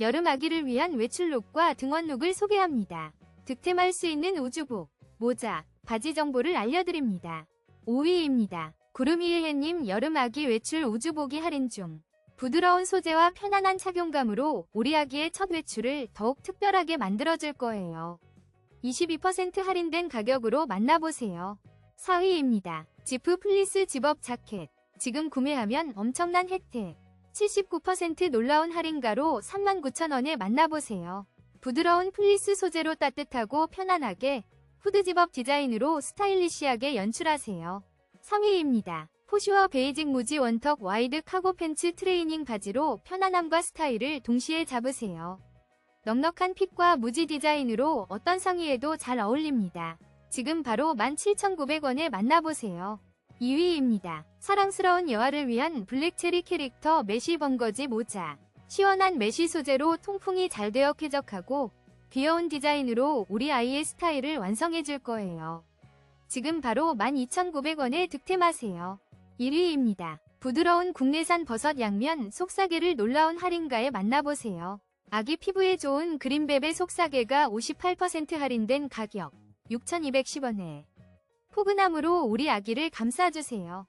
여름 아기를 위한 외출룩과 등원룩을 소개합니다. 득템할 수 있는 우주복, 모자, 바지 정보를 알려드립니다. 5위입니다. 구름이해님 여름 아기 외출 우주복이 할인 중. 부드러운 소재와 편안한 착용감으로 우리 아기의 첫 외출을 더욱 특별하게 만들어줄 거예요. 22% 할인된 가격으로 만나보세요. 4위입니다. 지프 플리스 집업 자켓. 지금 구매하면 엄청난 혜택. 79% 놀라운 할인가로 39,000원에 만나보세요. 부드러운 플리스 소재로 따뜻하고 편안하게 후드 집업 디자인으로 스타일리시하게 연출하세요. 3위입니다. 포슈어 베이직 무지 원턱 와이드 카고 팬츠 트레이닝 바지로 편안함과 스타일을 동시에 잡으세요. 넉넉한 핏과 무지 디자인으로 어떤 상의에도 잘 어울립니다. 지금 바로 17,900원에 만나보세요. 2위입니다. 사랑스러운 여아를 위한 블랙체리 캐릭터 메쉬 번거지 모자. 시원한 메쉬 소재로 통풍이 잘 되어 쾌적하고 귀여운 디자인으로 우리 아이의 스타일을 완성해줄 거예요. 지금 바로 12,900원에 득템하세요. 1위입니다. 부드러운 국내산 버섯 양면 속사계를 놀라운 할인가에 만나보세요. 아기 피부에 좋은 그린베베 속사계가 58% 할인된 가격 6,210원에 포근함으로 우리 아기를 감싸주세요.